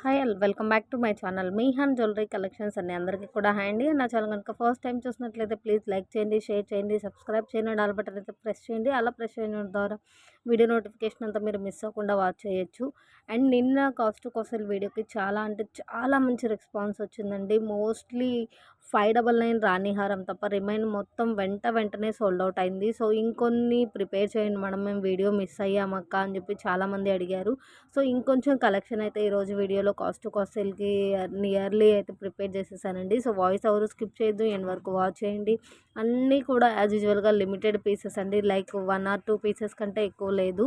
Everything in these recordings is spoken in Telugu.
Hi welcome back to my channel. మీహాన్ jewellery collections అండి. అందరికీ కూడా హాయ్ అండి. నా ఛానల్ కనుక ఫస్ట్ టైం చూసినట్లయితే ప్లీజ్ లైక్ చేయండి షేర్ చేయండి సబ్స్క్రైబ్ చేయండి ఆల్ బటన్ అయితే ప్రెస్ చేయండి. అలా ప్రెస్ చేయడం ద్వారా వీడియో నోటిఫికేషన్ అంతా మీరు మిస్ అవ్వకుండా వాచ్ చేయొచ్చు. అండ్ నిన్న కాస్ట్ కోసం వీడియోకి చాలా అంటే చాలా మంచి రెస్పాన్స్ వచ్చిందండి. మోస్ట్లీ ఫైవ్ డబల్ నైన్ రాణిహారం తప్ప రిమైన్ మొత్తం వెంట వెంటనే సోల్డ్ అవుట్ అయింది. సో ఇంకొన్ని ప్రిపేర్ చేయండి మేడం. మేము వీడియో మిస్ అయ్యామక్క అని చెప్పి చాలామంది అడిగారు. సో ఇంకొంచెం కలెక్షన్ అయితే ఈరోజు వీడియోలో కాస్ట్ టు కాస్ట్కి నియర్లీ అయితే ప్రిపేర్ చేసేసానండి. సో వాయిస్ ఎవరు స్కిప్ చేయొద్దు. ఎండ్ వరకు వాచ్ చేయండి. అన్నీ కూడా యాజ్ యూజువల్గా లిమిటెడ్ పీసెస్ అండి. Like one or two pieces కంటే ఎక్కువ లేదు.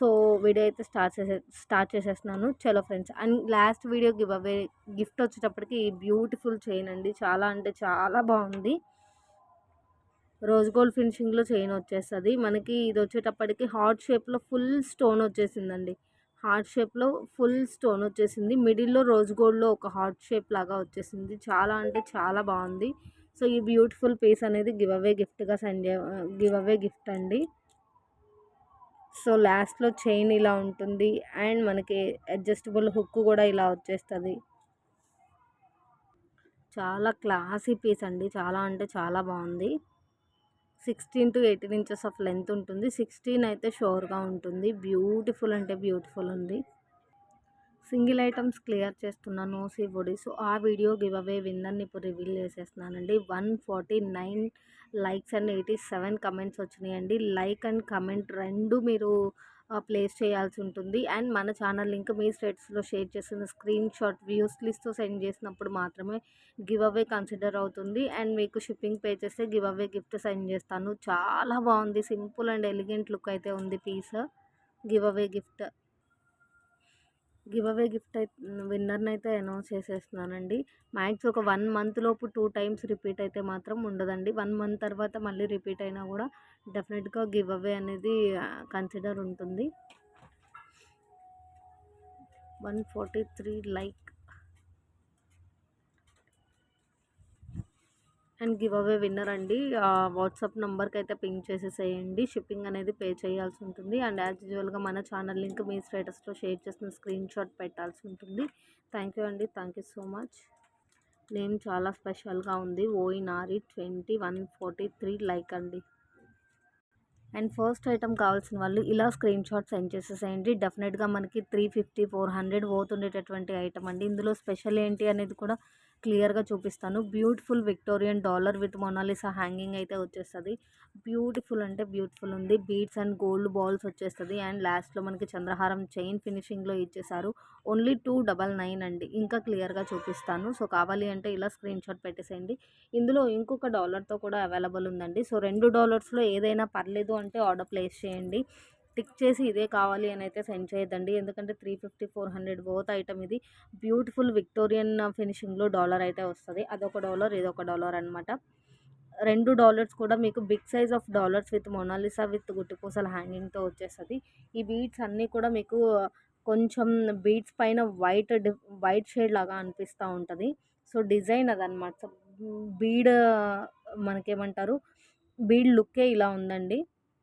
సో వీడియో అయితే స్టార్ట్ చేసే స్టార్ట్ చేసేస్తున్నాను. చలో friends. And last video giveaway gift వచ్చేటప్పటికి ఈ బ్యూటిఫుల్ చైన్ అండి. చాలా అంటే చాలా బాగుంది. రోజ్ గోల్డ్ ఫినిషింగ్లో చైన్ వచ్చేస్తుంది. మనకి ఇది వచ్చేటప్పటికి హార్ట్ షేప్లో ఫుల్ స్టోన్ వచ్చేసిందండి. హార్ట్ షేప్లో ఫుల్ స్టోన్ వచ్చేసింది. మిడిల్లో రోజ్ గోల్డ్లో ఒక హార్ట్ షేప్ లాగా వచ్చేసింది. చాలా అంటే చాలా బాగుంది. సో ఈ బ్యూటిఫుల్ పీస్ అనేది గివ్ అవే గిఫ్ట్గా సెండ్ చే గివ్ అవే గిఫ్ట్ అండి. సో లాస్ట్లో చైన్ ఇలా ఉంటుంది. అండ్ మనకి అడ్జస్టబుల్ హుక్ కూడా ఇలా వచ్చేస్తుంది. చాలా క్లాసీ పీస్ అండి. చాలా అంటే చాలా బాగుంది. Sixteen to eighteen inches of length ఉంటుంది. సిక్స్టీన్ అయితే షోర్గా ఉంటుంది. బ్యూటిఫుల్ అంటే బ్యూటిఫుల్ ఉంది. సింగిల్ ఐటమ్స్ క్లియర్ చేస్తున్నాను బొడి సో ఆ వీడియో గివ్ అవే విన్నర్ని ఇప్పుడు reveal చేసేస్తున్నానండి. One forty nine likes and eighty seven comments వచ్చినాయండి. లైక్ అండ్ కమెంట్ రెండు మీరు ప్లేస్ చేయాల్సి ఉంటుంది. అండ్ మన ఛానల్ లింక్ మీ స్టేటస్లో షేర్ చేసిన స్క్రీన్ షాట్ వ్యూస్ లిస్ట్తో సెండ్ చేసినప్పుడు మాత్రమే గివ్ అవే కన్సిడర్ అవుతుంది. అండ్ మీకు షిప్పింగ్ పే చేస్తే గివ్ అవే గిఫ్ట్ సెండ్ చేస్తాను. చాలా బాగుంది. సింపుల్ అండ్ ఎలిగెంట్ లుక్ అయితే ఉంది piece giveaway gift giveaway gift అయితే విన్నర్ని అయితే అనౌన్స్ చేసేస్తున్నానండి. మ్యాక్స్ ఒక వన్ మంత్ లోపు టూ టైమ్స్ రిపీట్ అయితే మాత్రం ఉండదండి. వన్ మంత్ తర్వాత మళ్ళీ రిపీట్ అయినా కూడా డెఫినెట్గా గివ్ అవే అనేది కన్సిడర్ ఉంటుంది. One forty three like and giveaway winner అండి. వాట్సాప్ నెంబర్కి అయితే పింక్ చేసేసేయండి. షిప్పింగ్ అనేది పే చేయాల్సి ఉంటుంది. అండ్ యాజ్ యూజువల్గా మన ఛానల్ లింక్ మీ స్టేటస్లో షేర్ చేసిన స్క్రీన్ షాట్ పెట్టాల్సి ఉంటుంది. థ్యాంక్ యూ అండి. Thank you so much. Name చాలా స్పెషల్గా ఉంది. ఓయి నారి twenty one forty three like అండి. అండ్ ఫస్ట్ ఐటమ్ కావాల్సిన వాళ్ళు ఇలా స్క్రీన్ షాట్ సెండ్ చేసేసేయండి. డెఫినెట్గా మనకి త్రీ ఫిఫ్టీ ఫోర్ హండ్రెడ్ పోతుండేటటువంటి ఐటమ్ అండి. ఇందులో స్పెషల్ ఏంటి అనేది కూడా క్లియర్గా చూపిస్తాను. Beautiful Victorian dollar with Mona Lisa hanging అయితే వచ్చేస్తుంది. బ్యూటిఫుల్ అంటే బ్యూటిఫుల్ ఉంది. బీడ్స్ అండ్ గోల్డ్ బాల్స్ వచ్చేస్తుంది. అండ్ లాస్ట్లో మనకి చంద్రహారం చైన్ ఫినిషింగ్లో ఇచ్చేసారు. ఓన్లీ టూ డబల్ నైన్ అండి. ఇంకా క్లియర్గా చూపిస్తాను. సో కావాలి అంటే ఇలా స్క్రీన్ షాట్ పెట్టేసేయండి. ఇందులో ఇంకొక డాలర్తో కూడా అవైలబుల్ ఉందండి. సో రెండు డాలర్స్లో ఏదైనా పర్లేదు అంటే ఆర్డర్ ప్లేస్ చేయండి. టిక్ చేసి ఇదే కావాలి అని అయితే సెండ్ చేయొద్దండి. ఎందుకంటే three fifty four hundred both item ఇది. బ్యూటిఫుల్ విక్టోరియన్ ఫినిషింగ్లో డాలర్ అయితే వస్తుంది. అదొక డాలర్ ఇదొక డాలర్ అనమాట రెండు డాలర్స్ కూడా మీకు big size of dollars with Mona Lisa with గుట్టిపూసల హ్యాంగింగ్తో వచ్చేస్తుంది. ఈ బీడ్స్ అన్నీ కూడా మీకు కొంచెం బీడ్స్ పైన వైట్ వైట్ షేడ్ లాగా అనిపిస్తూ ఉంటుంది. సో డిజైన్ అదనమాట బీడ్ మనకేమంటారు? బీడ్ లుక్కే ఇలా ఉందండి.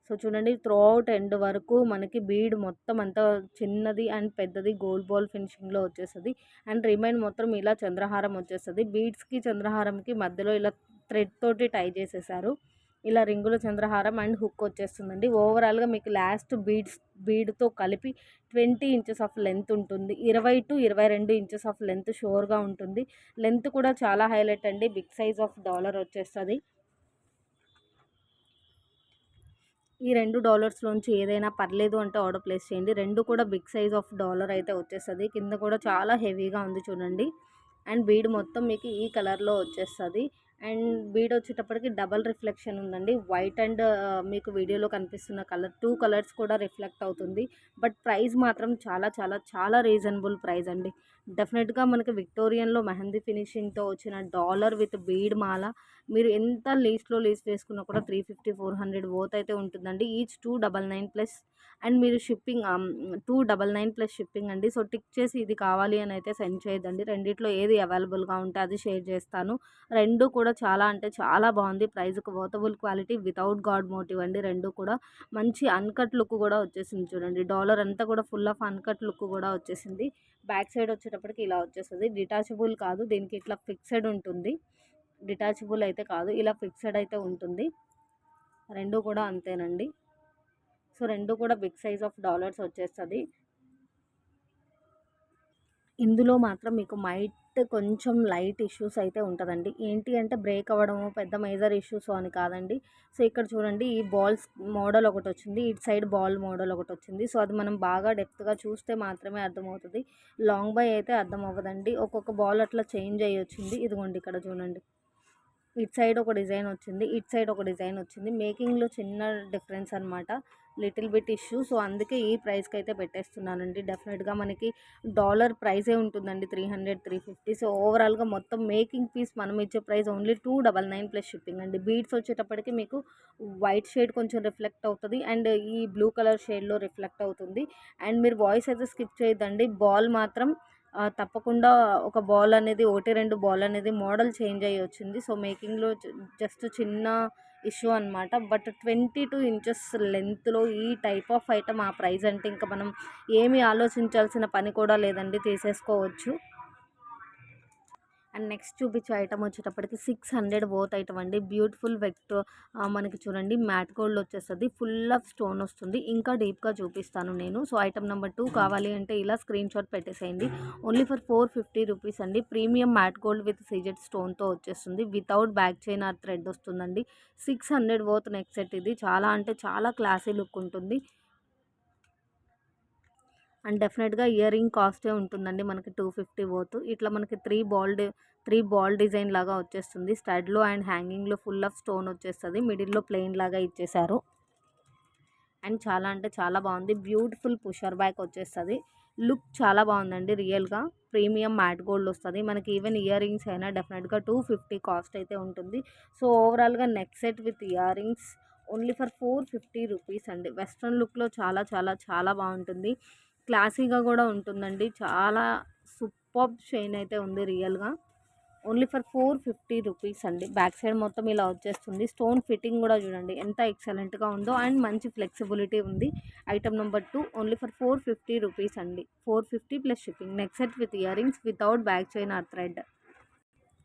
సో చూడండి త్రూ అవుట్ ఎండ్ వరకు మనకి బీడ్ మొత్తం అంతా చిన్నది అండ్ పెద్దది గోల్డ్ బాల్ ఫినిషింగ్లో వచ్చేస్తుంది. అండ్ రిమైన్ మొత్తం ఇలా చంద్రహారం వచ్చేస్తుంది. బీడ్స్కి చంద్రహారంకి మధ్యలో ఇలా థ్రెడ్ తోటి టై చేసేసారు. ఇలా రింగుల చంద్రహారం అండ్ హుక్ వచ్చేస్తుందండి. ఓవరాల్గా మీకు లాస్ట్ బీడ్స్ బీడ్తో కలిపి ట్వంటీ ఇంచెస్ ఆఫ్ లెంత్ ఉంటుంది. ఇరవై టు ఇరవై రెండు ఇంచెస్ ఆఫ్ లెంత్ షోర్గా ఉంటుంది. లెంత్ కూడా చాలా హైలైట్ అండి. బిగ్ సైజ్ ఆఫ్ డాలర్ వచ్చేస్తుంది. ఈ రెండు డాలర్స్లోంచి ఏదైనా పర్లేదు అంటే ఆర్డర్ ప్లేస్ చేయండి. రెండు కూడా బిగ్ సైజ్ ఆఫ్ డాలర్ అయితే వచ్చేస్తుంది. కింద కూడా చాలా హెవీగా ఉంది చూడండి. అండ్ బీడ్ మొత్తం మీకు ఈ కలర్లో వచ్చేస్తుంది. అండ్ బీడ్ వచ్చేటప్పటికి డబల్ రిఫ్లెక్షన్ ఉందండి. వైట్ అండ్ మీకు వీడియోలో కనిపిస్తున్న కలర్ టూ కలర్స్ కూడా రిఫ్లెక్ట్ అవుతుంది. బట్ ప్రైస్ మాత్రం చాలా చాలా చాలా రీజనబుల్ ప్రైస్ అండి. డెఫినెట్గా మనకి విక్టోరియన్లో మెహందీ ఫినిషింగ్తో వచ్చిన డాలర్ విత్ బీడ్ మాల మీరు ఎంత లీస్ట్లో లీస్ వేసుకున్నా కూడా three fifty four hundred both అయితే ఉంటుందండి. Each two double nine plus and మీరు shipping two double nine plus shipping అండి. సో టిక్ చేసి ఇది కావాలి అని అయితే సెండ్ చేయదండి రెండిట్లో ఏది అవైలబుల్గా ఉంటే అది షేర్ చేస్తాను. రెండు కూడా చాలా అంటే చాలా బాగుంది. ప్రైస్కి worthable quality without god motive అండి. రెండు కూడా మంచి అన్కట్ లుక్ కూడా వచ్చేసింది చూడండి. డాలర్ అంతా కూడా ఫుల్ ఆఫ్ అన్కట్ లుక్ కూడా వచ్చేసింది. బ్యాక్ సైడ్ వచ్చేటప్పటికి ఇలా వచ్చేస్తుంది. డిటాచబుల్ కాదు. దీనికి ఇట్లా ఫిక్స్డ్ ఉంటుంది. డిటాచబుల్ అయితే కాదు. ఇలా ఫిక్స్డ్ అయితే ఉంటుంది. రెండు కూడా అంతేనండి. సో రెండు కూడా బిగ్ సైజ్ ఆఫ్ డాలర్స్ వచ్చేస్తుంది. ఇందులో మాత్రం మీకు మైట్ కొంచెం లైట్ ఇష్యూస్ అయితే ఉంటుందండి. ఏంటి అంటే బ్రేక్ అవ్వడము పెద్ద మేజర్ ఇష్యూస్ అని కాదండి. సో ఇక్కడ చూడండి ఈ బాల్స్ మోడల్ ఒకటి వచ్చింది. ఇటు సైడ్ బాల్ మోడల్ ఒకటి వచ్చింది. సో అది మనం బాగా డెప్త్గా చూస్తే మాత్రమే అర్థమవుతుంది. లాంగ్ బై అయితే అర్థం అవ్వదండి. ఒక్కొక్క బాల్ అట్లా చేంజ్ అయ్యి వచ్చింది. ఇదిగోండి ఇక్కడ చూడండి. ఇటు సైడ్ ఒక డిజైన్ వచ్చింది. ఇటు సైడ్ ఒక డిజైన్ వచ్చింది. మేకింగ్లో చిన్న డిఫరెన్స్ అనమాట లిటిల్ బిట్ ఇష్యూ. సో అందుకే ఈ ప్రైస్కి అయితే పెట్టేస్తున్నానండి. డెఫినెట్గా మనకి డాలర్ ప్రైజే ఉంటుందండి three hundred three fifty. So ఓవరాల్గా మొత్తం మేకింగ్ పీస్ మనం ఇచ్చే price only two double nine plus shipping అండి. బీడ్స్ వచ్చేటప్పటికి మీకు వైట్ షేడ్ కొంచెం రిఫ్లెక్ట్ అవుతుంది అండ్ ఈ బ్లూ కలర్ షేడ్లో రిఫ్లెక్ట్ అవుతుంది. అండ్ మీరు వాయిస్ అయితే స్కిప్ చేయొద్దండి. బాల్ మాత్రం తప్పకుండా ఒక బాల్ అనేది ఒకటి రెండు బాల్ అనేది మోడల్ చేంజ్ అయ్యి వచ్చింది. సో మేకింగ్లో జస్ట్ చిన్న ఇష్యూ అనమాట బట్ ట్వంటీ టూ ఇంచెస్ లెంత్లో ఈ టైప్ ఆఫ్ ఐటమ్ ఆ ప్రైస్ అంటే ఇంకా మనం ఏమి ఆలోచించాల్సిన పని కూడా లేదండి. తీసేసుకోవచ్చు. అండ్ నెక్స్ట్ చూపించే ఐటమ్ వచ్చేటప్పటికి సిక్స్ హండ్రెడ్ బోత్ ఐటమ్ అండి. బ్యూటిఫుల్ వెక్ట్ మనకి చూడండి మ్యాట్ గోల్డ్ వచ్చేస్తుంది. ఫుల్ ఆఫ్ స్టోన్ వస్తుంది. ఇంకా డీప్గా చూపిస్తాను నేను. సో ఐటమ్ నెంబర్ టూ కావాలి అంటే ఇలా స్క్రీన్ షాట్ పెట్టేసేయండి. Only for four fifty rupees అండి. Premium matte gold with CZ స్టోన్తో వచ్చేస్తుంది. Without back chain or thread వస్తుందండి. Six hundred both neck set ఇది. చాలా అంటే చాలా క్లాసీ లుక్ ఉంటుంది. అండ్ డెఫినెట్గా ఇయర్ రింగ్ కాస్టే ఉంటుందండి మనకి టూ ఫిఫ్టీ పోతు ఇట్లా మనకి three balled three ball design లాగా వచ్చేస్తుంది. స్టడ్లో అండ్ హ్యాంగింగ్లో ఫుల్ ఆఫ్ స్టోన్ వచ్చేస్తుంది. మిడిల్లో ప్లెయిన్ లాగా ఇచ్చేసారు. అండ్ చాలా అంటే చాలా బాగుంది. బ్యూటిఫుల్ పుషర్ బ్యాక్ వచ్చేస్తుంది. లుక్ చాలా బాగుందండి రియల్గా. ప్రీమియం మ్యాట్ గోల్డ్ వస్తుంది. మనకి ఈవెన్ ఇయర్ రింగ్స్ అయినా డెఫినెట్గా టూ ఫిఫ్టీ కాస్ట్ అయితే ఉంటుంది. సో ఓవరాల్గా neck set with earrings only for four fifty rupees అండి. వెస్ట్రన్ లుక్లో చాలా చాలా చాలా బాగుంటుంది. క్లాసీగా కూడా ఉంటుందండి. చాలా సూపర్ షైన్ అయితే ఉంది రియల్గా. Only for four fifty rupees అండి. బ్యాక్ సైడ్ మొత్తం ఇలా వచ్చేస్తుంది. స్టోన్ ఫిట్టింగ్ కూడా చూడండి. ఎంత ఎక్సలెంట్గా ఉందో అండ్ మంచి ఫ్లెక్సిబిలిటీ ఉంది. Item number two only for four fifty rupees అండి. Four fifty plus shipping. Next set with earrings without back chain or thread.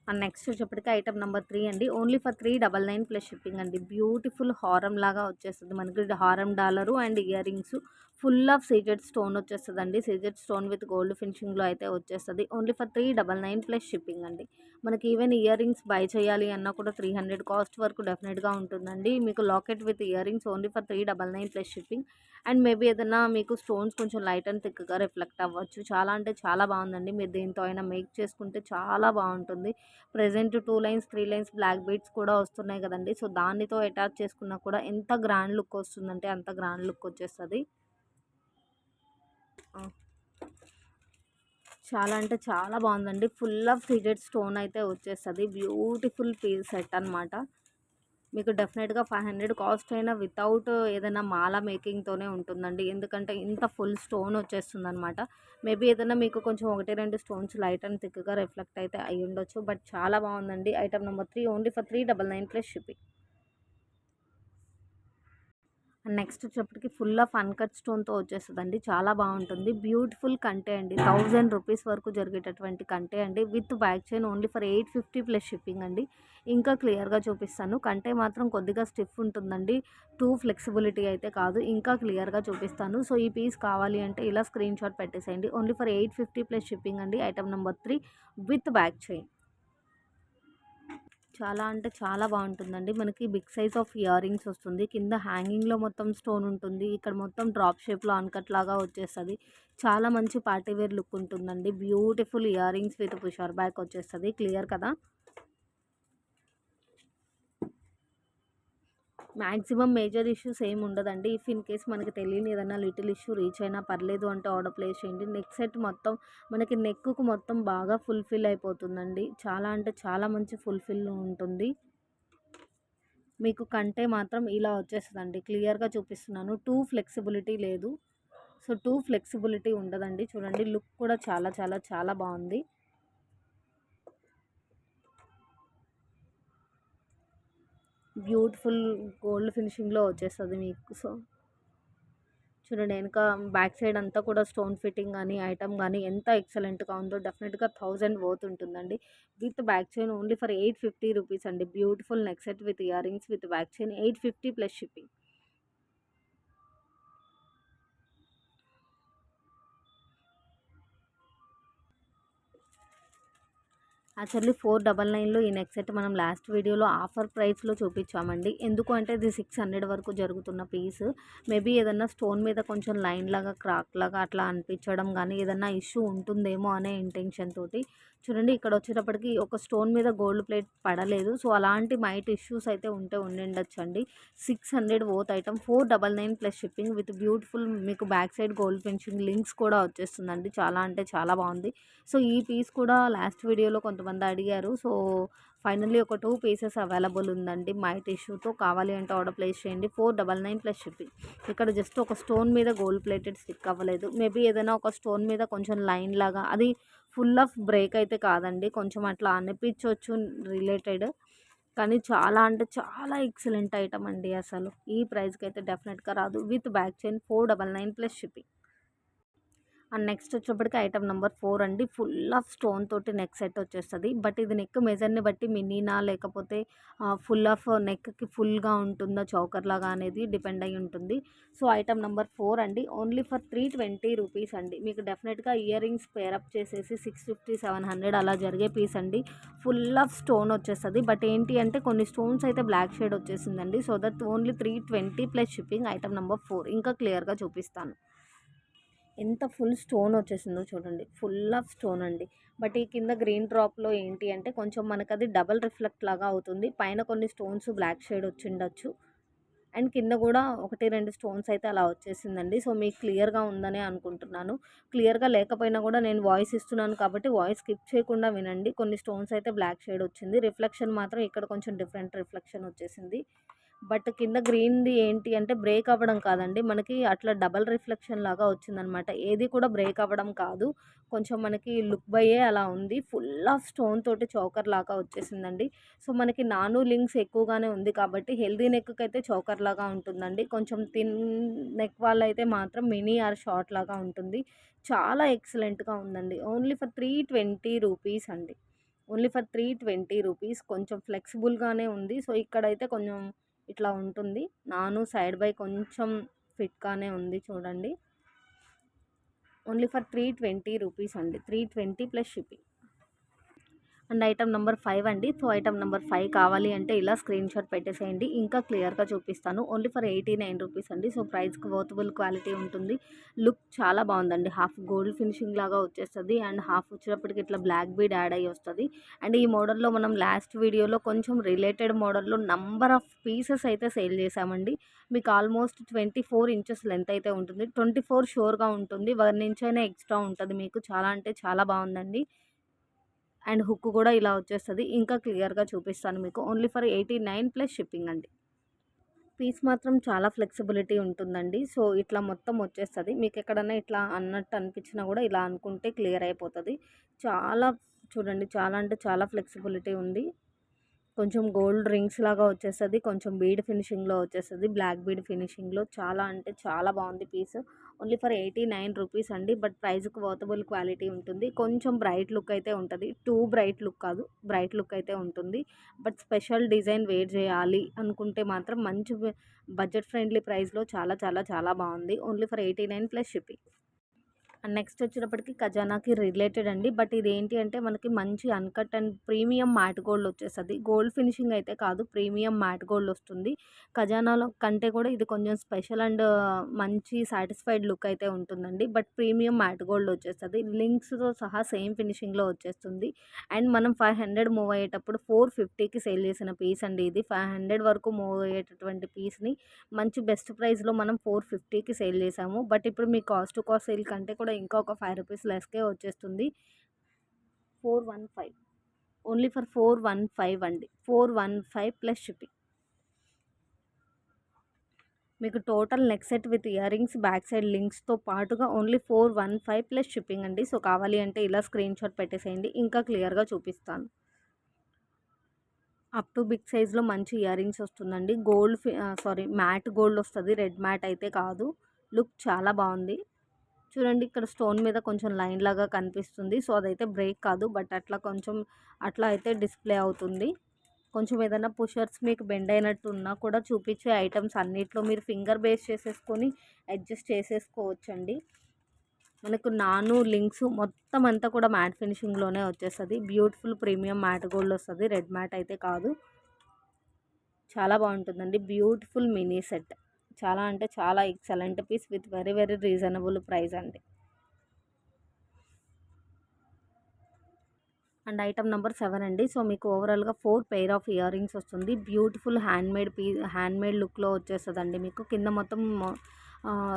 And next వచ్చేప్పటికి ఐటమ్ నెంబర్ త్రీ అండి. Only for three double nine plus shipping అండి. బ్యూటిఫుల్ హారం లాగా వచ్చేస్తుంది. మనకి హారం dollar and earrings full of CZ stone వచ్చేస్తుంది అండి సీజెడ్ స్టోన్ విత్ గోల్డ్ ఫినిషింగ్లో అయితే వచ్చేస్తుంది. Only for three double nine plus shipping అండి. మనకి ఈవెన్ ఇయర్ రింగ్స్ బై చేయాలి అన్నా కూడా త్రీ హండ్రెడ్ కాస్ట్ వరకు డెఫినెట్గా ఉంటుందండి. మీకు locket with earrings only for three double nine plus shipping. And maybe ఏదైనా మీకు స్టోన్స్ కొంచెం లైట్ అండ్ థిక్గా రిఫ్లెక్ట్ అవ్వచ్చు. చాలా అంటే చాలా బాగుందండి. మీరు దీంతో అయినా మేక్ చేసుకుంటే చాలా బాగుంటుంది. Present two lines three lines black beads కూడా వస్తున్నాయి కదండి. సో దానితో అటాచ్ చేసుకున్నా కూడా ఎంత గ్రాండ్ లుక్ వస్తుందంటే అంత గ్రాండ్ లుక్ వచ్చేస్తుంది. చాలా అంటే చాలా బాగుందండి. ఫుల్ ఆఫ్ ఫిజెడ్ స్టోన్ అయితే వచ్చేస్తుంది. బ్యూటిఫుల్ పీస్ సెట్ అనమాట మీకు డెఫినెట్గా ఫైవ్ హండ్రెడ్ కాస్ట్ అయినా వితౌట్ ఏదైనా మాల మేకింగ్తోనే ఉంటుందండి. ఎందుకంటే ఇంత ఫుల్ స్టోన్ వచ్చేస్తుంది అనమాట మేబీ ఏదైనా మీకు కొంచెం ఒకటి రెండు స్టోన్స్ లైట్ అండ్ థిక్గా రిఫ్లెక్ట్ అయితే అయ్యి ఉండొచ్చు బట్ చాలా బాగుందండి. Item number three only for three double nine plus shipping and next వచ్చేప్పటికి ఫుల్ ఆఫ్ అన్కట్ స్టోన్తో వచ్చేస్తుందండి. చాలా బాగుంటుంది. బ్యూటిఫుల్ కంటే అండి. థౌజండ్ రూపీస్ వరకు జరిగేటటువంటి కంటే అండి. With back chain only for eight fifty plus shipping అండి. ఇంకా క్లియర్గా చూపిస్తాను. కంటే మాత్రం కొద్దిగా స్టిఫ్ ఉంటుందండి. టూ ఫ్లెక్సిబిలిటీ అయితే కాదు. ఇంకా క్లియర్గా చూపిస్తాను. సో ఈ పీస్ కావాలి అంటే ఇలా స్క్రీన్ షాట్ పెట్టేసేయండి. Only for eight fifty plus shipping అండి. Item number three with back chain. చాలా అంటే చాలా బాగుంటుందండి. మనకి big size of ear rings వస్తుంది. కింద హ్యాంగింగ్లో మొత్తం స్టోన్ ఉంటుంది. ఇక్కడ మొత్తం డ్రాప్ షేప్లో అన్కట్ లాగా వచ్చేస్తుంది. చాలా మంచి పార్టీవేర్ లుక్ ఉంటుందండి. Beautiful earrings with pusher back వచ్చేస్తుంది. క్లియర్ కదా? మ్యాక్సిమం మేజర్ ఇష్యూస్ ఏమి ఉండదండి. ఇఫ్ ఇన్ కేస్ మనకి తెలియని ఏదైనా లిటిల్ ఇష్యూ రీచ్ అయినా పర్లేదు అంటే ఆర్డర్ ప్లేస్ చేయండి. నెక్ సెట్ మొత్తం మనకి నెక్కు మొత్తం బాగా ఫుల్ఫిల్ అయిపోతుందండి. చాలా అంటే చాలా మంచి ఫుల్ఫిల్ ఉంటుంది. మీకు కంటే మాత్రం ఇలా వచ్చేస్తుందండి. క్లియర్గా చూపిస్తున్నాను. టూ ఫ్లెక్సిబిలిటీ లేదు. సో టూ ఫ్లెక్సిబిలిటీ ఉండదండి. చూడండి లుక్ కూడా చాలా చాలా చాలా బాగుంది. బ్యూటిఫుల్ గోల్డ్ ఫినిషింగ్లో వచ్చేస్తుంది మీకు. సో చూడండి వెనక బ్యాక్ సైడ్ అంతా కూడా స్టోన్ ఫిట్టింగ్ కానీ ఐటమ్ కానీ ఎంత ఎక్సలెంట్గా ఉందో డెఫినెట్గా థౌజండ్ వర్త్ ఉంటుందండి. With back chain only for eight fifty rupees అండి. Beautiful neck set with earrings with back chain eight fifty plus shipping. Actually four double నైన్లో ఈ నెక్ సెట్ మనం లాస్ట్ వీడియోలో ఆఫర్ ప్రైస్లో చూపించామండి. ఎందుకు అంటే ఇది సిక్స్ హండ్రెడ్ వరకు జరుగుతున్న పీస్. మేబీ ఏదన్నా స్టోన్ మీద కొంచెం లైన్ లాగా క్రాక్ లాగా అట్లా అనిపించడం కానీ ఏదన్నా ఇష్యూ ఉంటుందేమో అనే ఇంటెన్షన్ తోటి. చూడండి ఇక్కడ వచ్చేటప్పటికి ఒక స్టోన్ మీద గోల్డ్ ప్లేట్ పడలేదు. సో అలాంటి మైట్ ఇష్యూస్ అయితే ఉంటే ఉండిండొచ్చు అండి six hundred both item four double nine plus shipping with beautiful మీకు back side gold finishing links కూడా వచ్చేస్తుందండి. చాలా అంటే చాలా బాగుంది. సో ఈ పీస్ కూడా లాస్ట్ వీడియోలో కొంతమంది అడిగారు. సో ఫైనల్లీ ఒక టూ పీసెస్ అవైలబుల్ ఉందండి. మైట్ ఇష్యూతో కావాలి అంటే ఆర్డర్ ప్లేస్ చేయండి. Four double nine plus shipping ఇక్కడ జస్ట్ ఒక స్టోన్ మీద గోల్డ్ ప్లేటెడ్ స్టిక్ అవ్వలేదు. మేబీ ఏదైనా ఒక స్టోన్ మీద కొంచెం లైన్ లాగా అది ఫుల్ ఆఫ్ బ్రేక్ అయితే కాదండి. కొంచెం అట్లా అనిపించవచ్చు రిలేటెడ్. కానీ చాలా అంటే చాలా ఎక్సలెంట్ ఐటమ్ అండి అసలు. ఈ ప్రైస్కి అయితే డెఫినెట్గా రాదు. With back chain four double nine plus shipping and next వచ్చేప్పటికి ఐటమ్ నెంబర్ ఫోర్ అండి. ఫుల్ ఆఫ్ స్టోన్ తోటి నెక్ సెట్ వచ్చేస్తుంది. బట్ ఇది నెక్ మెజర్ని బట్టి మినీనా లేకపోతే ఫుల్ ఆఫ్ నెక్కి ఫుల్గా ఉంటుందా చౌకర్ లాగా అనేది డిపెండ్ అయి ఉంటుంది. సో ఐటమ్ నెంబర్ ఫోర్ అండి. Only for three twenty rupees అండి. మీకు డెఫినెట్గా ఇయర్ రింగ్స్ పేరప్ చేసేసి సిక్స్ ఫిఫ్టీ సెవెన్ హండ్రెడ్ అలా జరిగే పీస్ అండి. ఫుల్ ఆఫ్ స్టోన్ వచ్చేస్తుంది. బట్ ఏంటి అంటే కొన్ని స్టోన్స్ అయితే బ్లాక్ షేడ్ వచ్చేసిందండి. So that only three twenty plus shipping item number four. ఇంకా క్లియర్గా చూపిస్తాను. ఎంత ఫుల్ స్టోన్ వచ్చేసిందో చూడండి. ఫుల్ ఆఫ్ స్టోన్ అండి. బట్ ఈ కింద గ్రీన్ డ్రాప్లో ఏంటి అంటే కొంచెం మనకు అది డబల్ రిఫ్లెక్ట్ లాగా అవుతుంది. పైన కొన్ని స్టోన్స్ బ్లాక్ షేడ్ వచ్చిండొచ్చు అండ్ కింద కూడా ఒకటి రెండు స్టోన్స్ అయితే అలా వచ్చేసిందండి. సో మీకు క్లియర్గా ఉందనే అనుకుంటున్నాను. క్లియర్గా లేకపోయినా కూడా నేను వాయిస్ ఇస్తున్నాను కాబట్టి వాయిస్ స్కిప్ చేయకుండా వినండి. కొన్ని స్టోన్స్ అయితే బ్లాక్ షేడ్ వచ్చింది. రిఫ్లెక్షన్ మాత్రం ఇక్కడ కొంచెం డిఫరెంట్ రిఫ్లెక్షన్ వచ్చేసింది. బట్ కింద గ్రీన్ది ఏంటి అంటే బ్రేక్ అవ్వడం కాదండి. మనకి అట్లా డబల్ రిఫ్లెక్షన్ లాగా వచ్చిందనమాట. ఏది కూడా బ్రేక్ అవ్వడం కాదు. కొంచెం మనకి లుక్ బయ్యే అలా ఉంది. ఫుల్ ఆఫ్ స్టోన్ తోటి చౌకర్ లాగా వచ్చేసిందండి. సో మనకి నాను లింక్స్ ఎక్కువగానే ఉంది కాబట్టి హెల్దీ నెక్కి అయితే చౌకర్ లాగా ఉంటుందండి. కొంచెం థిన్ నెక్ వాళ్ళైతే మాత్రం మినీ ఆర్ షార్ట్ లాగా ఉంటుంది. చాలా ఎక్సలెంట్గా ఉందండి. Only for three twenty rupees అండి. Only for three twenty rupees. కొంచెం ఫ్లెక్సిబుల్గానే ఉంది. సో ఇక్కడైతే కొంచెం ఇట్లా ఉంటుంది. నాను సైడ్ బై కొంచెం ఫిట్గానే ఉంది చూడండి. Only for three twenty rupees అండి. Three twenty plus shipping. And item number five అండి. సో ఐటమ్ నెంబర్ ఫైవ్ కావాలి అంటే ఇలా స్క్రీన్ షాట్ పెట్టేసేయండి. ఇంకా క్లియర్గా చూపిస్తాను. Only for eighty nine rupees అండి. సో ప్రైస్కి వర్తబుల్ క్వాలిటీ ఉంటుంది. లుక్ చాలా బాగుందండి. హాఫ్ గోల్డ్ ఫినిషింగ్ లాగా వచ్చేస్తుంది. అండ్ హాఫ్ వచ్చేటప్పటికి ఇట్లా బ్లాక్ బీడ్ యాడ్ అయ్యి వస్తుంది. అండ్ ఈ మోడల్లో మనం లాస్ట్ వీడియోలో కొంచెం రిలేటెడ్ మోడల్లో నంబర్ ఆఫ్ పీసెస్ అయితే సేల్ చేసామండి మీకు almost twenty four inches length అయితే ఉంటుంది. ట్వంటీ ఫోర్ షోర్గా ఉంటుంది. వన్ ఇంచ్ అయినా ఎక్స్ట్రా ఉంటుంది మీకు. చాలా అంటే చాలా బాగుందండి. అండ్ హుక్ కూడా ఇలా వచ్చేస్తుంది. ఇంకా క్లియర్గా చూపిస్తాను మీకు. Only for eighty nine plus shipping అండి. పీస్ మాత్రం చాలా ఫ్లెక్సిబిలిటీ ఉంటుందండి. సో ఇట్లా మొత్తం వచ్చేస్తుంది. మీకు ఎక్కడన్నా ఇట్లా అన్నట్టు అనిపించినా కూడా ఇలా అనుకుంటే క్లియర్ అయిపోతుంది. చాలా చూడండి చాలా అంటే చాలా ఫ్లెక్సిబిలిటీ ఉంది. కొంచెం గోల్డ్ రింగ్స్ లాగా వచ్చేస్తుంది. కొంచెం బీడ్ ఫినిషింగ్లో వచ్చేస్తుంది. బ్లాక్ బీడ్ ఫినిషింగ్లో చాలా అంటే చాలా బాగుంది piece. Only for eighty nine rupees అండి. బట్ ప్రైస్కి వర్తబుల్ క్వాలిటీ ఉంటుంది. కొంచెం బ్రైట్ లుక్ అయితే ఉంటుంది. టూ బ్రైట్ లుక్ కాదు. బ్రైట్ లుక్ అయితే ఉంటుంది. బట్ స్పెషల్ డిజైన్ వేర్ చేయాలి అనుకుంటే మాత్రం మంచి బడ్జెట్ ఫ్రెండ్లీ ప్రైస్లో చాలా చాలా చాలా బాగుంది. Only for eighty nine plus shipping. And next వచ్చినప్పటికి ఖజానాకి రిలేటెడ్ అండి. బట్ ఇది ఏంటి అంటే మనకి మంచి uncut and premium matte gold వచ్చేస్తుంది. గోల్డ్ ఫినిషింగ్ అయితే కాదు ప్రీమియం మ్యాట్ గోల్డ్ వస్తుంది. ఖజానాలో కంటే కూడా ఇది కొంచెం స్పెషల్ అండ్ మంచి సాటిస్ఫైడ్ లుక్ అయితే ఉంటుందండి. బట్ ప్రీమియం మ్యాట్ గోల్డ్ వచ్చేస్తుంది. లింక్స్తో సహా సేమ్ ఫినిషింగ్లో వచ్చేస్తుంది. అండ్ మనం ఫైవ్ హండ్రెడ్ మూవ్ అయ్యేటప్పుడు ఫోర్ ఫిఫ్టీకి సేల్ చేసిన పీస్ అండి ఇది. ఫైవ్ హండ్రెడ్ వరకు మూవ్ అయ్యేటటువంటి పీస్ని మంచి బెస్ట్ ప్రైస్లో మనం ఫోర్ ఫిఫ్టీకి సేల్ చేసాము. బట్ ఇప్పుడు మీ కాస్ట్ టు కాస్ట్ సేల్ కంటే కూడా ఇంకా ఒక ఫైవ్ రూపీస్ లెస్కే వచ్చేస్తుంది. Four one five. Only for four one five అండి. Four one five plus shipping. మీకు total neck set with earrings back side లింక్స్తో పాటుగా only four one five plus shipping అండి. సో కావాలి అంటే ఇలా స్క్రీన్ షాట్ పెట్టేసేయండి. ఇంకా క్లియర్గా చూపిస్తాను. అప్ టు బిగ్ సైజ్లో మంచి ఇయర్ రింగ్స్ వస్తుందండి గోల్డ్ సారీ మ్యాట్ గోల్డ్ వస్తుంది. రెడ్ మ్యాట్ అయితే కాదు. లుక్ చాలా బాగుంది. చూడండి ఇక్కడ స్టోన్ మీద కొంచెం లైన్ లాగా కనిపిస్తుంది. సో అదైతే బ్రేక్ కాదు. బట్ అట్లా కొంచెం అట్లా అయితే డిస్ప్లే అవుతుంది. కొంచెం ఏదైనా పుషర్స్ మీకు బెండ్ అయినట్టు ఉన్నా కూడా చూపించే ఐటమ్స్ అన్నిట్లో మీరు ఫింగర్ బేస్ చేసేసుకొని అడ్జస్ట్ చేసేసుకోవచ్చండి. మనకు నాను లింక్స్ మొత్తం అంతా కూడా మ్యాట్ ఫినిషింగ్లోనే వచ్చేస్తుంది. బ్యూటిఫుల్ ప్రీమియం మ్యాట్ గోల్డ్ వస్తుంది. రెడ్ మ్యాట్ అయితే కాదు. చాలా బాగుంటుందండి. Beautiful mini set. చాలా అంటే చాలా excellent piece with very very reasonable price అండి. అండ్ ఐటమ్ నెంబర్ సెవెన్ అండి. సో మీకు ఓవరాల్గా four pair of ear rings వస్తుంది. బ్యూటిఫుల్ హ్యాండ్మేడ్ పీ హ్యాండ్మేడ్ లుక్లో వచ్చేస్తుందండి మీకు. కింద మొత్తం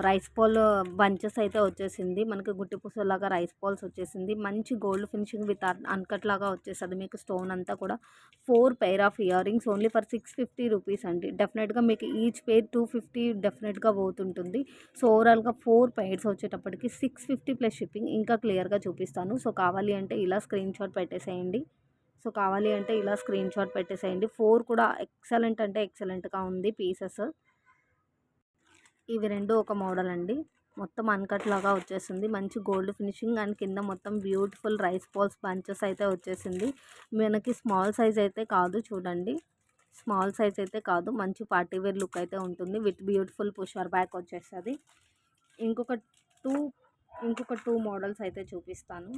రైస్ పాల్ బంచెస్ అయితే వచ్చేసింది. మనకి గుట్టి పూసలాగా రైస్ పాల్స్ వచ్చేసింది. మంచి గోల్డ్ ఫినిషింగ్ విత్ అన్కట్ లాగా వచ్చేస్తుంది మీకు స్టోన్ అంతా కూడా four pair of ear rings only for six fifty rupees అండి డెఫినెట్గా మీకు ఈచ్ పెయిర్ టూ ఫిఫ్టీ డెఫినెట్గా పోతుంటుంది. సో ఓవరాల్గా ఫోర్ పెయిర్స్ వచ్చేటప్పటికి సిక్స్ ఫిఫ్టీ ప్లస్ షిప్పింగ్ ఇంకా క్లియర్గా చూపిస్తాను. సో కావాలి అంటే ఇలా స్క్రీన్ షాట్ పెట్టేసేయండి. సో కావాలి అంటే ఇలా స్క్రీన్ షాట్ పెట్టేసేయండి. ఫోర్ కూడా ఎక్సలెంట్ అంటే ఎక్సలెంట్గా ఉంది పీసెస్ ఇవి రెండు ఒక మోడల్ అండి. మొత్తం అన్కట్ లాగా వచ్చేసింది. మంచి గోల్డ్ ఫినిషింగ్ అండ్ కింద మొత్తం బ్యూటిఫుల్ రైస్ బాల్స్ బంచెస్ అయితే వచ్చేసింది. మనకి స్మాల్ సైజ్ అయితే కాదు చూడండి. స్మాల్ సైజ్ అయితే కాదు. మంచి పార్టీ వేర్ లుక్ అయితే ఉంటుంది. విత్ బ్యూటిఫుల్ పుషర్ బ్యాక్ వచ్చేస్తుంది. ఇంకొక టూ ఇంకొక టూ మోడల్స్ అయితే చూపిస్తాను.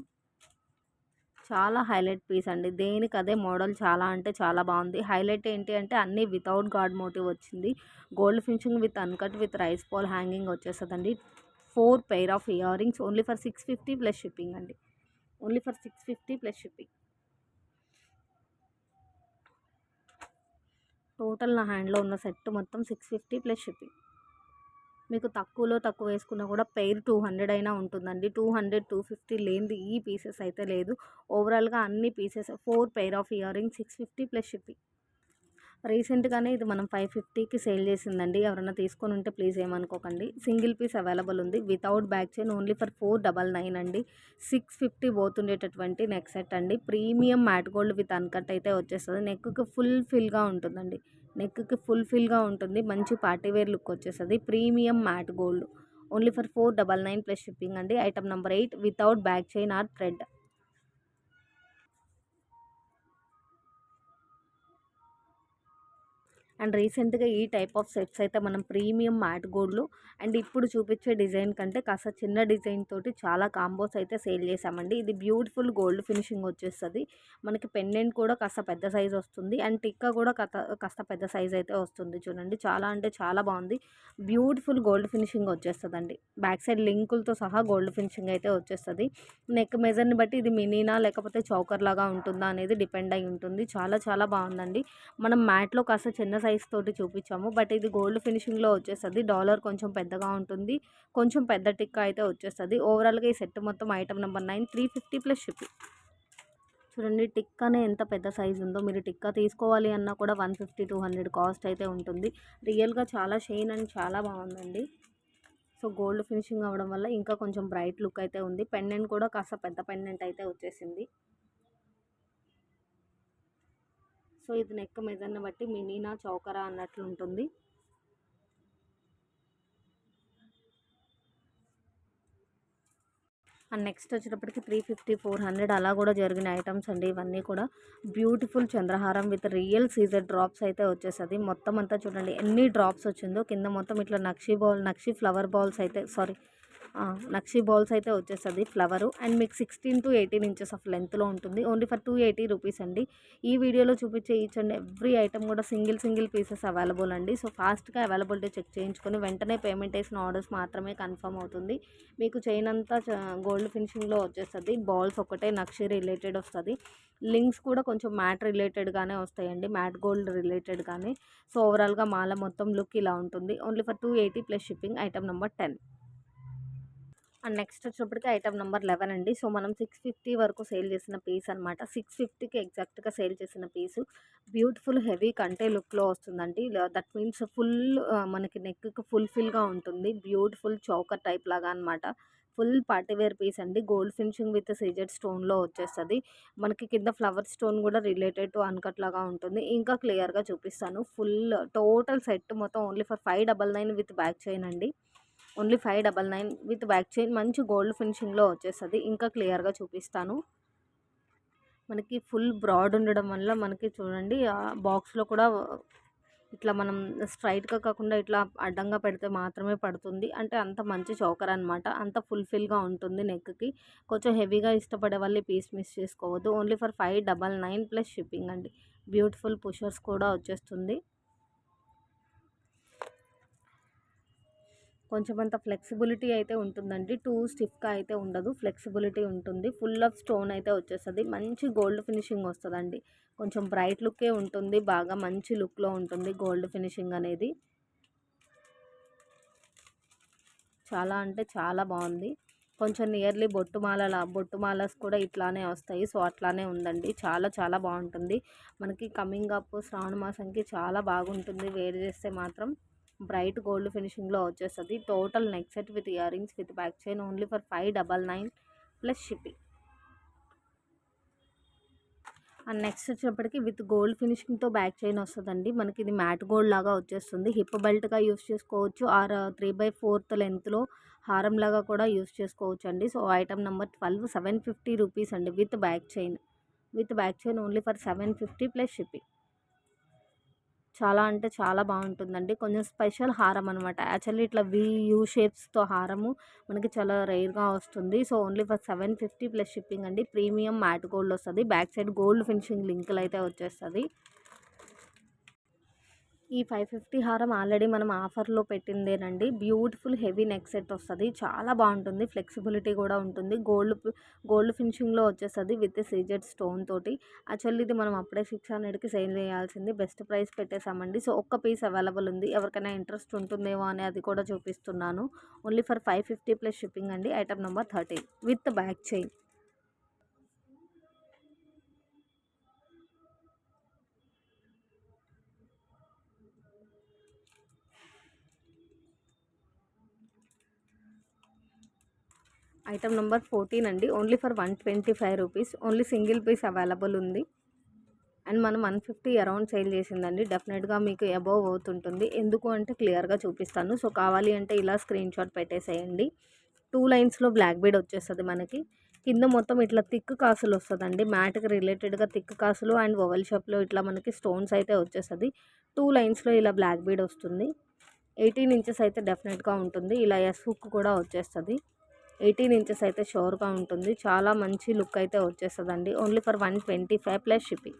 చాలా హైలైట్ పీస్ అండి. దేనికి అదే మోడల్ చాలా అంటే చాలా బాగుంది. హైలైట్ ఏంటి అంటే అన్నీ వితౌట్ గాడ్ మోటివ్ వచ్చింది. Gold finishing with uncut with rice pearl hanging వచ్చేస్తుందండి. Four pair of earrings only for six fifty plus shipping అండి. Only for six fifty plus shipping. Total నా హ్యాండ్లో ఉన్న సెట్ మొత్తం సిక్స్ ఫిఫ్టీ ప్లస్ షిప్పింగ్. మీకు తక్కువలో తక్కువ వేసుకున్నా కూడా పెయిర్ టూ హండ్రెడ్ అయినా ఉంటుందండి. టూ హండ్రెడ్ టూ ఫిఫ్టీ లేనిది ఈ పీసెస్ అయితే లేదు. ఓవరాల్గా అన్ని pieces four pair of earring six fifty plus shipping. రీసెంట్గానే ఇది మనం ఫైవ్ ఫిఫ్టీకి సేల్ చేసిందండి. ఎవరైనా తీసుకొని ఉంటే ప్లీజ్ ఏమనుకోకండి. సింగిల్ పీస్ అవైలబుల్ ఉంది. Without back chain only for four double nine అండి. సిక్స్ ఫిఫ్టీ పోతుండేటటువంటి నెక్ సెట్ అండి. Premium matte gold with uncut అయితే వచ్చేస్తుంది. నెక్కి ఫుల్ ఫిల్గా ఉంటుందండి. నెక్కి ఫుల్ఫిల్గా ఉంటుంది. మంచి పార్టీవేర్ లుక్ వచ్చేస్తుంది. Premium matte gold. Only for four double nine plus shipping అండి. Item number eight without back chain or thread. And రీసెంట్గా ఈ టైప్ ఆఫ్ సెట్స్ అయితే మనం ప్రీమియం మ్యాట్ గోల్డ్లు అండ్ ఇప్పుడు చూపించే డిజైన్ కంటే కాస్త చిన్న డిజైన్ తోటి చాలా కాంబోస్ అయితే సేల్ చేసామండి ఇది బ్యూటిఫుల్ గోల్డ్ ఫినిషింగ్ వచ్చేస్తుంది. మనకి పెండెంట్ కూడా కాస్త పెద్ద సైజ్ వస్తుంది అండ్ టిక్కా కూడా కాస్త పెద్ద సైజ్ అయితే వస్తుంది చూడండి. చాలా అంటే చాలా బాగుంది. బ్యూటిఫుల్ గోల్డ్ ఫినిషింగ్ వచ్చేస్తుందండి. బ్యాక్ సైడ్ లింకులతో సహా గోల్డ్ ఫినిషింగ్ అయితే వచ్చేస్తుంది. నెక్ మెజర్ని బట్టి ఇది మినీనా లేకపోతే చౌకర్ లాగా ఉంటుందా అనేది డిపెండ్ అయి ఉంటుంది. చాలా చాలా బాగుందండి. మనం మ్యాట్లో కాస్త చిన్న సైజ్ తోటి చూపించాము. బట్ ఇది గోల్డ్ ఫినిషింగ్లో వచ్చేస్తుంది. డాలర్ కొంచెం పెద్దగా ఉంటుంది. కొంచెం పెద్ద టిక్కా అయితే వచ్చేస్తుంది. ఓవరాల్గా ఈ సెట్ మొత్తం item number nine three fifty plus shipping చూడండి టిక్కానే ఎంత పెద్ద సైజు ఉందో మీరు టిక్కా తీసుకోవాలి అన్నా కూడా one fifty two hundred cost అయితే ఉంటుంది. రియల్గా చాలా షైన్ అండ్ చాలా బాగుందండి. సో గోల్డ్ ఫినిషింగ్ అవ్వడం వల్ల ఇంకా కొంచెం బ్రైట్ లుక్ అయితే ఉంది. పెండెంట్ కూడా కాస్త పెద్ద పెండెంట్ అయితే వచ్చేసింది. సో ఇది నెక్ మెజర్ని బట్టి మినీనా చౌకరా అన్నట్లు ఉంటుంది. అండ్ నెక్స్ట్ వచ్చేటప్పటికి త్రీ ఫిఫ్టీ ఫోర్ హండ్రెడ్ అలా కూడా జరిగిన ఐటమ్స్ అండి ఇవన్నీ కూడా. బ్యూటిఫుల్ చంద్రహారం విత్ రియల్ సీజర్ డ్రాప్స్ అయితే వచ్చేస్తుంది మొత్తం అంతా చూడండి ఎన్ని డ్రాప్స్ వచ్చిందో కింద మొత్తం ఇట్లా నక్షి బాల్ నక్షి ఫ్లవర్ బాల్స్ అయితే సారీ నక్షి బాల్స్ అయితే వచ్చేస్తుంది ఫ్లవరు. అండ్ మీకు sixteen to eighteen inches of లెంత్లో ఉంటుంది. Only for two eighty rupees అండి. ఈ వీడియోలో చూపించే ఈచ్ అండ్ ఎవ్రీ ఐటమ్ కూడా సింగిల్ సింగిల్ పీసెస్ అవైలబుల్ అండి. సో ఫాస్ట్గా అవైలబిలిటీ చెక్ చేయించుకొని వెంటనే పేమెంట్ వేసిన ఆర్డర్స్ మాత్రమే కన్ఫర్మ్ అవుతుంది. మీకు చైన్ అంతా గోల్డ్ ఫినిషింగ్లో వచ్చేస్తుంది. బాల్స్ ఒకటే నక్షి రిలేటెడ్ వస్తుంది. లింక్స్ కూడా కొంచెం మ్యాట్ రిలేటెడ్గానే వస్తాయండి. Matte gold రిలేటెడ్గానే. సో ఓవరాల్గా మాల మొత్తం లుక్ ఇలా ఉంటుంది. Only for two eighty plus shipping item number ten. And next వచ్చేటప్పటికి ఐటమ్ నెంబర్ లెవెన్ అండి. సో మనం సిక్స్ ఫిఫ్టీ వరకు సేల్ చేసిన పీస్ అనమాట సిక్స్ ఫిఫ్టీకి ఎగ్జాక్ట్గా సేల్ చేసిన పీసు. బ్యూటిఫుల్ హెవీ కంటే లుక్లో వస్తుందండి. దట్ మీన్స్ ఫుల్ మనకి నెక్కి ఫుల్ఫిల్గా ఉంటుంది. బ్యూటిఫుల్ చౌకర్ టైప్ లాగా అనమాట ఫుల్ పార్టీవేర్ పీస్ అండి. గోల్డ్ ఫినిషింగ్ విత్ సీజెడ్ స్టోన్లో వచ్చేస్తుంది. మనకి కింద ఫ్లవర్ స్టోన్ కూడా రిలేటెడ్ టు అన్కట్ లాగా ఉంటుంది. ఇంకా క్లియర్గా చూపిస్తాను. ఫుల్ టోటల్ సెట్ మొత్తం only for five double nine with back chain అండి. Only five double nine with back chain మంచి గోల్డ్ ఫినిషింగ్లో వచ్చేస్తుంది. ఇంకా క్లియర్గా చూపిస్తాను. మనకి ఫుల్ బ్రాడ్ ఉండడం వల్ల మనకి చూడండి ఆ బాక్స్లో కూడా ఇట్లా మనం స్ట్రైట్గా కాకుండా ఇట్లా అడ్డంగా పెడితే మాత్రమే పడుతుంది. అంటే అంత మంచి చౌకర్ అనమాట అంత ఫుల్ఫిల్గా ఉంటుంది నెక్కి. కొంచెం హెవీగా ఇష్టపడే వాళ్ళు పీస్ మిస్ చేసుకోవద్దు. Only for five double nine plus shipping అండి. బ్యూటిఫుల్ పుషర్స్ కూడా వచ్చేస్తుంది. కొంచెం అంత ఫ్లెక్సిబిలిటీ అయితే ఉంటుందండి. టూ స్టిఫ్గా అయితే ఉండదు. ఫ్లెక్సిబిలిటీ ఉంటుంది. ఫుల్ ఆఫ్ స్టోన్ అయితే వచ్చేస్తుంది. మంచి గోల్డ్ ఫినిషింగ్ వస్తుందండి. కొంచెం బ్రైట్ లుక్కే ఉంటుంది. బాగా మంచి లుక్లో ఉంటుంది గోల్డ్ ఫినిషింగ్ అనేది. చాలా అంటే చాలా బాగుంది. కొంచెం నియర్లీ బొట్టుమాల బొట్టుమాలస్ కూడా ఇట్లానే వస్తాయి. సో అట్లానే ఉందండి. చాలా చాలా బాగుంటుంది. మనకి కమింగ్ అప్ శ్రావణ మాసంకి చాలా బాగుంటుంది. వేరు చేస్తే మాత్రం బ్రైట్ గోల్డ్ ఫినిషింగ్లో వచ్చేస్తుంది. Total neck set with earrings with back chain only for five double nine plus shipping. And next వచ్చేటప్పటికి విత్ గోల్డ్ ఫినిషింగ్తో బ్యాక్ చైన్ వస్తుందండి. మనకి ఇది మ్యాట్ గోల్డ్ లాగా వచ్చేస్తుంది. హిప్ బెల్ట్గా యూస్ చేసుకోవచ్చు. ఆర్ త్రీ బై ఫోర్త్ లెంత్లో హారం లాగా కూడా యూస్ చేసుకోవచ్చు అండి so item number twelve seven fifty rupees అండి with back chain. With back chain only for seven fifty plus shipping. చాలా అంటే చాలా బాగుంటుందండి. కొంచెం స్పెషల్ హారం అనమాట యాక్చువల్లీ ఇట్లా వి యూ షేప్స్తో హారము మనకి చాలా రేర్గా వస్తుంది. So only for seven fifty plus shipping అండి. ప్రీమియం మ్యాట్ గోల్డ్ వస్తుంది. బ్యాక్ సైడ్ గోల్డ్ ఫినిషింగ్ లింకులు అయితే వచ్చేస్తుంది. ఈ ఫైవ్ ఫిఫ్టీ హారం ఆల్రెడీ మనం ఆఫర్లో పెట్టిందేనండి. బ్యూటిఫుల్ హెవీ నెక్ సెట్ వస్తుంది. చాలా బాగుంటుంది. ఫ్లెక్సిబిలిటీ కూడా ఉంటుంది. గోల్డ్ గోల్డ్ ఫినిషింగ్లో వచ్చేస్తుంది విత్ సీజెడ్ స్టోన్ తోటి. యాక్చువల్లీ ఇది మనం అప్పుడే సిక్స్ హండ్రెడ్కి సేల్ చేయాల్సింది. బెస్ట్ ప్రైస్ పెట్టేసామండి సో ఒక్క పీస్ అవైలబుల్ ఉంది. ఎవరికైనా ఇంట్రెస్ట్ ఉంటుందేమో అని అది కూడా చూపిస్తున్నాను. Only for five fifty plus shipping అండి. Item number thirty. With back chain. Item number fourteen అండి. Only for one twenty five rupees. Only single piece available ఉంది. అండ్ మనం వన్ ఫిఫ్టీ అరౌండ్ సేల్ చేసిందండి. డెఫినెట్గా మీకు అబోవ్ అవుతుంటుంది. ఎందుకు అంటే క్లియర్గా చూపిస్తాను. సో కావాలి అంటే ఇలా స్క్రీన్ షాట్ పెట్టేసేయండి. టూ లైన్స్లో బ్లాక్ బీడ్ వచ్చేస్తుంది మనకి. కింద మొత్తం ఇట్లా థిక్ కాసులు వస్తుందండి. మ్యాట్కి రిలేటెడ్గా థిక్ కాసులు అండ్ ఓవల్ షాప్లో ఇట్లా మనకి స్టోన్స్ అయితే వచ్చేస్తుంది. టూ లైన్స్లో ఇలా బ్లాక్ బీడ్ వస్తుంది. ఎయిటీన్ ఇంచెస్ అయితే డెఫినెట్గా ఉంటుంది. ఇలా ఎస్ హుక్ కూడా వచ్చేస్తుంది. ఎయిటీన్ ఇంచెస్ అయితే షోర్గా ఉంటుంది. చాలా మంచి లుక్ అయితే వచ్చేస్తుందండి. Only for one twenty five plus shipping.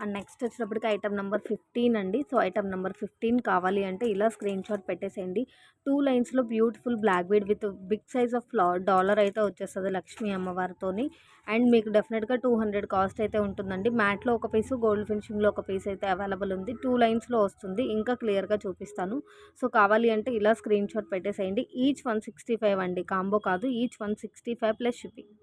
And next వచ్చినప్పటికి ఐటమ్ నెంబర్ ఫిఫ్టీన్ అండి. సో ఐటమ్ నెంబర్ ఫిఫ్టీన్ కావాలి అంటే ఇలా స్క్రీన్ షాట్ పెట్టేసేయండి. టూ లైన్స్లో beautiful black bead with big size of ఫ్లా dollar అయితే వచ్చేస్తుంది లక్ష్మీ అమ్మవారితోని. అండ్ మీకు డెఫినెట్గా టూ హండ్రెడ్ కాస్ట్ అయితే ఉంటుందండి. మ్యాట్లో ఒక పీసు గోల్డ్ ఫినిషింగ్లో ఒక పీస్ అయితే అవైలబుల్ ఉంది. టూ లైన్స్లో వస్తుంది. ఇంకా క్లియర్గా చూపిస్తాను. సో కావాలి అంటే ఇలా స్క్రీన్ షాట్ పెట్టేసేయండి. ఈచ్ వన్ సిక్స్టీ ఫైవ్ అండి. కాంబో కాదు. Each one sixty five plus shipping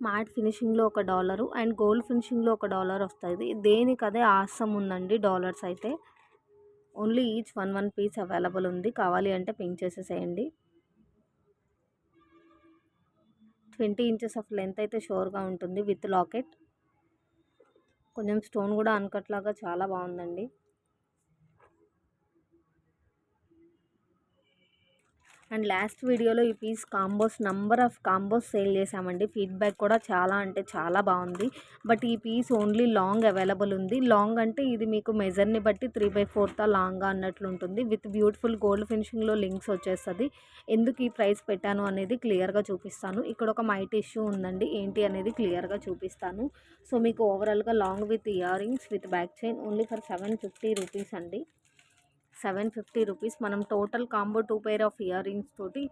matte ఫినిషింగ్లో ఒక డాలరు అండ్ గోల్డ్ ఫినిషింగ్లో ఒక డాలర్ వస్తుంది. దేనికి అదే ఆసం ఉందండి డాలర్స్ అయితే. Only each one one piece available ఉంది. కావాలి అంటే పింక్ చేసేసేయండి. ట్వంటీ ఇంచెస్ ఆఫ్ లెంత్ అయితే షోర్గా ఉంటుంది విత్ లాకెట్. కొంచెం స్టోన్ కూడా అన్కట్ లాగా చాలా బాగుందండి. అండ్ లాస్ట్ వీడియోలో ఈ piece combos number of combos sale చేశామండి. ఫీడ్బ్యాక్ కూడా చాలా అంటే చాలా బాగుంది. బట్ ఈ పీస్ ఓన్లీ లాంగ్ అవైలబుల్ ఉంది. లాంగ్ అంటే ఇది మీకు మెజర్ని బట్టి త్రీ బై ఫోర్తా లాంగ్గా అన్నట్లు ఉంటుంది. విత్ బ్యూటిఫుల్ గోల్డ్ ఫినిషింగ్లో లింక్స్ వచ్చేస్తుంది. ఎందుకు ఈ ప్రైస్ పెట్టాను అనేది క్లియర్గా చూపిస్తాను. ఇక్కడ ఒక మైట్ ఇష్యూ ఉందండి. ఏంటి అనేది క్లియర్గా చూపిస్తాను. సో మీకు ఓవరాల్గా long with earrings with back chain only for seven fifty rupees అండి. సెవెన్ ఫిఫ్టీ రూపీస్ మనం total combo two pair of earrings తోటి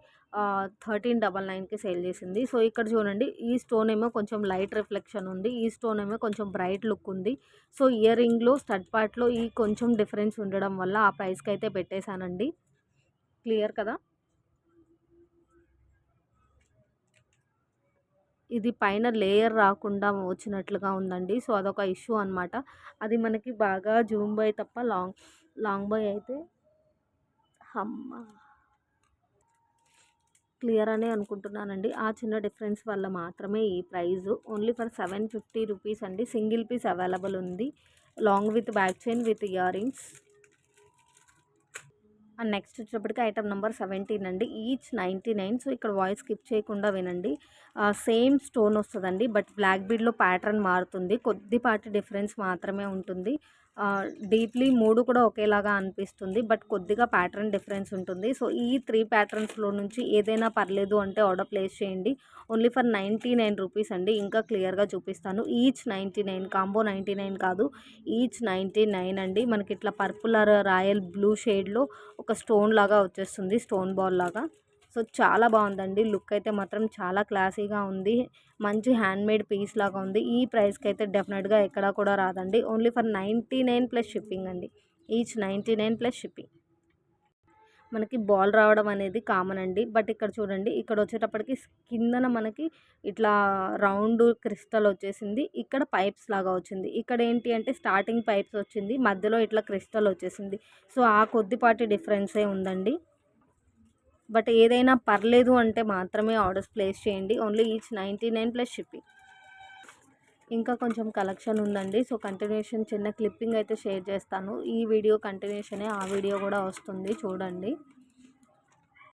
థర్టీన్ డబల్ నైన్కి సేల్ చేసింది. సో ఇక్కడ చూడండి ఈ స్టోన్ ఏమో కొంచెం లైట్ రిఫ్లెక్షన్ ఉంది ఈ స్టోన్ ఏమో కొంచెం బ్రైట్ లుక్ ఉంది. సో ఇయర్ రింగ్లో స్టడ్ పార్ట్లో ఈ కొంచెం డిఫరెన్స్ ఉండడం వల్ల ఆ ప్రైస్కి అయితే పెట్టేశానండి. క్లియర్ కదా? ఇది పైన లేయర్ రాకుండా వచ్చినట్లుగా ఉందండి. సో అదొక ఇష్యూ అనమాట అది మనకి బాగా జూమ్ బై తప్ప లాంగ్ లాంగ్ బాయ్ అయితే అమ్మ. క్లియర్ అనే అనుకుంటున్నానండి. ఆ చిన్న డిఫరెన్స్ వల్ల మాత్రమే ఈ price only for seven fifty rupees అండి. సింగిల్ పీస్ అవైలబుల్ ఉంది. Long with back chain with earrings and next వచ్చేటప్పటికి ఐటమ్ నెంబర్ సెవెంటీన్ అండి. Each ninety nine. సో ఇక్కడ వాయిస్ స్కిప్ చేయకుండా వినండి. సేమ్ స్టోన్ వస్తుందండి. బట్ బ్లాక్ బీడ్లో ప్యాటర్న్ మారుతుంది. కొద్దిపాటి డిఫరెన్స్ మాత్రమే ఉంటుంది. డీప్లీ మూడు కూడా ఒకేలాగా అనిపిస్తుంది. బట్ కొద్దిగా ప్యాటర్న్ డిఫరెన్స్ ఉంటుంది. సో ఈ త్రీ ప్యాటర్న్స్లో నుంచి ఏదైనా పర్లేదు అంటే ఆర్డర్ ప్లేస్ చేయండి. Only for ninety nine rupees అండి. ఇంకా క్లియర్గా చూపిస్తాను. Each ninety nine combo ninety nine కాదు. ఈచ్ నైంటీ నైన్ అండి. మనకి ఇట్లా పర్పుల్ రాయల్ బ్లూ షేడ్లో ఒక స్టోన్ లాగా వచ్చేస్తుంది. స్టోన్ బాల్ లాగా. సో చాలా బాగుందండి లుక్ అయితే మాత్రం చాలా క్లాసీగా ఉంది. మంచి హ్యాండ్మేడ్ పీస్ లాగా ఉంది. ఈ ప్రైస్కి అయితే డెఫినెట్గా ఎక్కడా కూడా రాదండి. Only for ninety nine plus shipping అండి. Each ninety nine plus shipping. మనకి బాల్ రావడం అనేది కామన్ అండి. బట్ ఇక్కడ చూడండి ఇక్కడ వచ్చేటప్పటికి కిందన మనకి ఇట్లా రౌండ్ క్రిస్టల్ వచ్చేసింది. ఇక్కడ పైప్స్ లాగా వచ్చింది. ఇక్కడ ఏంటి అంటే స్టార్టింగ్ పైప్స్ వచ్చింది. మధ్యలో ఇట్లా క్రిస్టల్ వచ్చేసింది. సో ఆ కొద్దిపాటి డిఫరెన్సే ఉందండి. బట్ ఏదైనా పర్లేదు అంటే మాత్రమే ఆర్డర్స్ ప్లేస్ చేయండి. Only each ninety nine plus shipping. ఇంకా కొంచెం కలెక్షన్ ఉందండి. సో కంటిన్యూషన్ చిన్న క్లిప్పింగ్ అయితే షేర్ చేస్తాను. ఈ వీడియో కంటిన్యూషనే ఆ వీడియో కూడా వస్తుంది. చూడండి.